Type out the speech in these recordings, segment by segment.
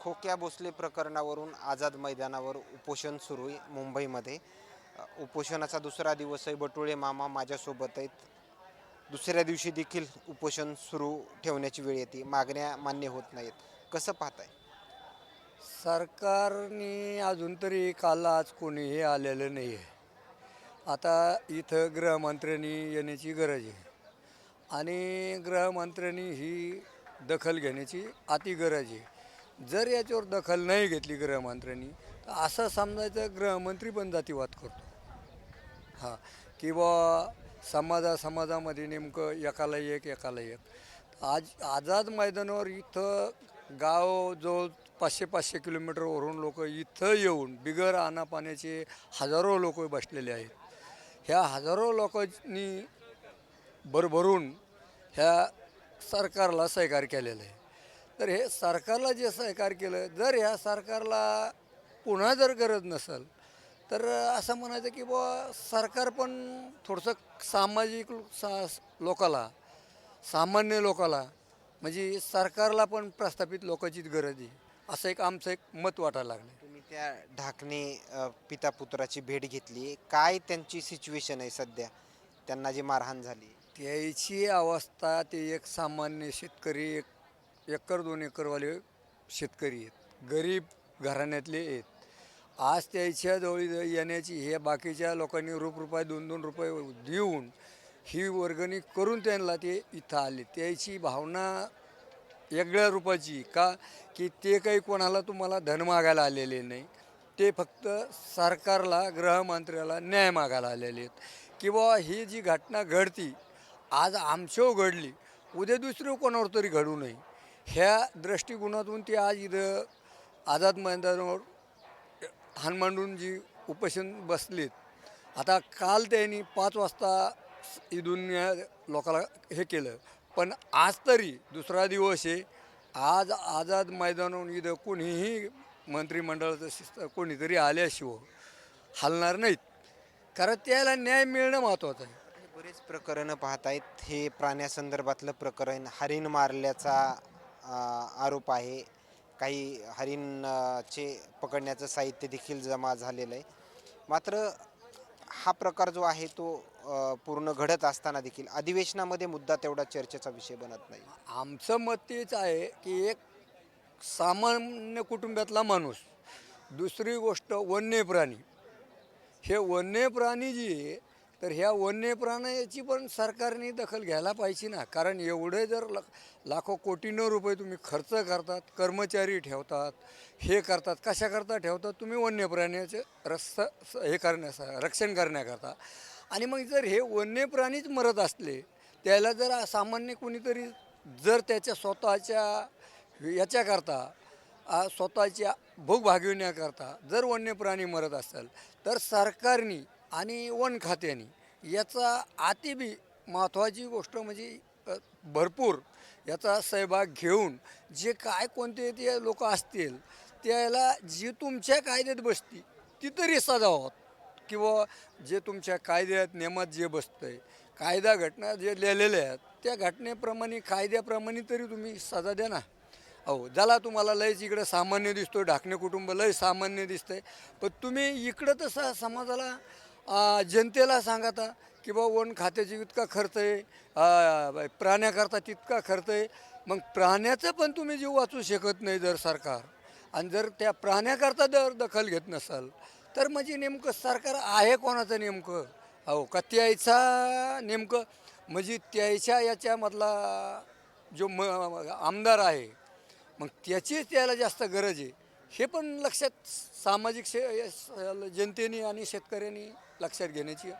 खोक्या भोसले प्रकरणावरून आझाद मैदानावर उपोषण सुरू आहे मुंबईमध्ये. उपोषणाचा दुसरा दिवस आहे. बटुळे मामा माझ्यासोबत आहेत. दुसऱ्या दिवशी देखील उपोषण सुरू ठेवण्याची वेळ येते. मागण्या मान्य होत नाहीत. कसं पाहताय? सरकारने अजून तरी काल आज कोणीही आलेलं नाही आहे. आता इथं गृहमंत्र्यांनी येण्याची गरज आहे. आणि गृहमंत्र्यांनी ही दखल घेण्याची अति गरज आहे. जर याच्यावर दखल नाही घेतली गृहमंत्र्यांनी तर असं समजायचं गृहमंत्री पण जातीवाद करतो. हां किंवा समाजा समाजामध्ये नेमकं एकाला एक एकाला एक. आज आझाद मैदानावर इथं गाव जवळ पाचशे पाचशे किलोमीटरवरून लोक इथं येऊन बिगर आणापाण्याचे हजारो लोक बसलेले आहेत. ह्या हजारो लोकांनी भरभरून ह्या सरकारला सहकार्य केलेलं आहे. तर हे सरकारला जे सहकार केलं जर ह्या सरकारला पुन्हा जर गरज नसेल तर असं म्हणायचं की बुवा सरकार पण थोडंसं सामाजिक सा लोकाला सामान्य लोकाला म्हणजे सरकारला पण प्रस्थापित लोकांचीच गरज आहे. असं एक आमचं एक मत वाटायला लागलं तुम्ही त्या ढाकणे पिता पुत्राची भेट घेतली. काय त्यांची सिच्युएशन आहे सध्या? त्यांना जी मारहाण झाली. त्याची अवस्था ते एक सामान्य शेतकरी एक एकर दोन एकरवाले शेतकरी आहेत. गरीब घराण्यातले आहेत. आज त्याच्याजवळ येण्याची हे बाकीच्या लोकांनी रूप रुपये दोन दोन रुपये देऊन ही वर्गणी करून त्यांना ते इथं आले. त्याची भावना वेगळ्या रूपाची का? की ते काही कोणाला तुम्हाला धन मागायला आलेले नाही. ते फक्त सरकारला गृहमंत्र्याला न्याय मागायला आलेले आहेत. किंवा ही जी घटना घडती आज आमच्या घडली उद्या दुसरं कोणावर तरी घडू नये. ह्या दृष्टिकोनातून ती आज इथं आझाद मैदानावर हान मांडून जी उपोषण बसलीत. आता काल त्यांनी पाच वाजता इथून या लोकाला हे केलं. पण आज तरी दुसरा दिवस आहे. आज आझाद मैदानावरून इथं कोणीही मंत्रिमंडळाचं शिस्त कोणीतरी आल्याशिवाय हलणार नाहीत. कारण त्याला न्याय मिळणं महत्त्वाचं आहे. बरेच प्रकरणं पाहतायत. हे प्राण्यासंदर्भातलं प्रकरण हरिण मारल्याचा आरोप आहे. काही हरिण पकडण्याचं साहित्य देखील जमा झालेलं आहे. मात्र हा प्रकार जो आहे तो पूर्ण घडत असताना देखील अधिवेशनामध्ये मुद्दा तेवढा चर्चेचा विषय बनत नाही. आमचं मत तेच आहे की एक सामान्य कुटुंबातला माणूस दुसरी गोष्ट वन्य प्राणी हे वन्य प्राणी जी आहे तर ह्या वन्य प्राण्याची पण सरकारने दखल घ्यायला पाहिजे ना. कारण एवढे जर ल लाखो कोटीनं रुपये तुम्ही खर्च करतात कर्मचारी ठेवतात हे करतात कशाकरता ठेवतात? तुम्ही वन्य प्राण्याचे रस हे करण्यास रक्षण करण्याकरता. आणि मग जर हे वन्य प्राणीच मरत असले त्याला जर सामान्य कोणीतरी जर त्याच्या स्वतःच्या याच्याकरता स्वतःच्या भोग भागविण्याकरता जर वन्य प्राणी मरत असेल तर सरकारने आणि वन खात्याने. याचा अतिबी महत्त्वाची गोष्ट म्हणजे भरपूर याचा सहभाग घेऊन जे काय कोणते ते लोक असतील त्याला जी तुमच्या कायद्यात बसती ती तरी सजा किंवा जे तुमच्या कायद्यात नियमात जे बसतं आहे कायदा घटना जे लिहिलेल्या आहेत त्या घटनेप्रमाणे कायद्याप्रमाणे तरी तुम्ही सजा द्या ना. अहो ज्याला तुम्हाला लयच इकडं सामान्य दिसतो ढाकणे कुटुंब लय सामान्य दिसतंय पण तुम्ही इकडं तसं समाजाला जनतेला सांगता की बा वन खात्याची इतका खर्च आहे प्राण्याकरता तितका खर्च आहे. मग प्राण्याचं पण तुम्ही जीव वाचू शकत नाही जर सरकार. आणि जर त्या प्राण्याकरता जर दखल घेत नसाल तर म्हणजे नेमकं सरकार आहे कोणाचं नेमकं? अहो का त्याचा नेमकं म्हणजे त्याच्या याच्यामधला जो म आमदार आहे मग त्याचीच त्याला जास्त गरज आहे. हे पण लक्षात सामाजिक शे जनतेने आणि शेतकऱ्यांनी लक्षात घेण्याची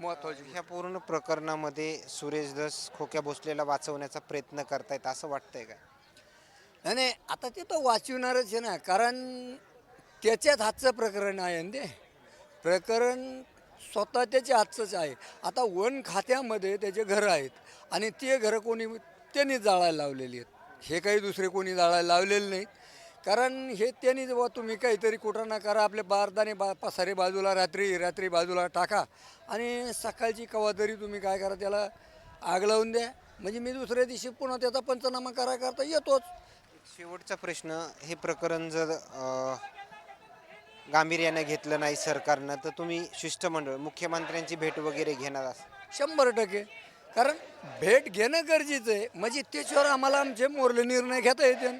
महत्त्वाची ह्या पूर्ण प्रकरणामध्ये सुरेश दस खोक्या भोसलेला वाचवण्याचा प्रयत्न करतायत असं वाटतंय का? नाही नाही आता ते तर वाचविणारच आहे ना कारण त्याच्याच हातचं प्रकरण आहे ना ते. प्रकरण स्वतः त्याच्या हातचंच आहे. आता वन खात्यामध्ये त्याचे घरं आहेत आणि ते घरं कोणी त्यांनी जाळायला लावलेली आहेत. हे काही दुसरे कोणी जाळायला लावलेले नाहीत. कारण हे त्यांनी जेव्हा तुम्ही काहीतरी कुठं ना करा आपले बारदाने बा पसारे बाजूला रात्री रात्री बाजूला टाका. आणि सकाळची कवा तरी तुम्ही काय करा त्याला आग लावून द्या. म्हणजे मी दुसऱ्या दिवशी पुन्हा त्याचा पंचनामा करा करता येतोच. शेवटचा प्रश्न हे प्रकरण जर गांभीर्याने घेतलं नाही सरकारनं तर तुम्ही शिष्टमंडळ मुख्यमंत्र्यांची भेट वगैरे घेणार असाल? शंभर टक्के. कारण भेट घेणं गरजेचं आहे. म्हणजे त्याच्यावर आम्हाला आमचे मोरले निर्णय घेता येते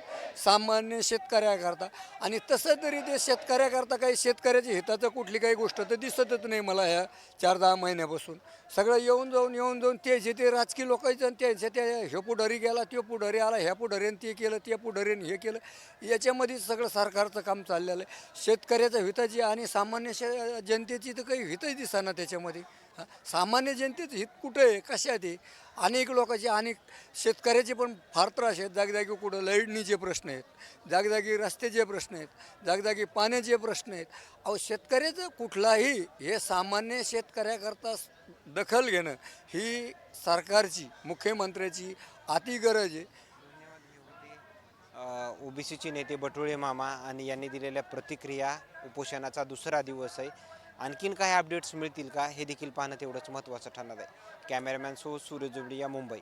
सामान्य शेतकऱ्याकरता. आणि तसं तरी ते शेतकऱ्याकरता काही शेतकऱ्याच्या हिताचं कुठली काही गोष्ट तर दिसतच नाही मला ह्या चार दहा महिन्यापासून. सगळं येऊन जाऊन येऊन जाऊन त्याचे ते राजकीय लोकांचं आणि त्यांच्या त्या ह्या पुढारी गेला तो पुढारी आला ह्या पुढाऱ्यानं ते केलं ते पुढाऱ्यानं हे केलं. याच्यामध्ये सगळं सरकारचं काम चाललेलं आहे. शेतकऱ्याच्या हिताची आणि सामान्य शे जनतेची तर काही हितच दिसाना त्याच्यामध्ये. सामान्य जनतेचं हित कुठं आहे? कशात आहे? अनेक लोकांचे अनेक शेतकऱ्याचे पण फार त्रास आहेत. जागजागी कुठं लढणीचे प्रश्न आहेत. जागजागी रस्त्याचे प्रश्न आहेत. जागजागी पाण्याचे प्रश्न आहेत. अहो शेतकऱ्याचं कुठलाही हे सामान्य शेतकऱ्याकरता दखल घेणं ही सरकारची मुख्यमंत्र्याची अति गरज आहे. ओबीसीचे नेते बटुळे मामा आणि यांनी दिलेल्या प्रतिक्रिया उपोषणाचा दुसरा दिवस आहे. आणखीन काही अपडेट्स मिळतील का? हे देखील पाहणं तेवढंच महत्त्वाचं ठरणार आहे. कॅमेरामॅन सो सूर्य जुबडी या मुंबई.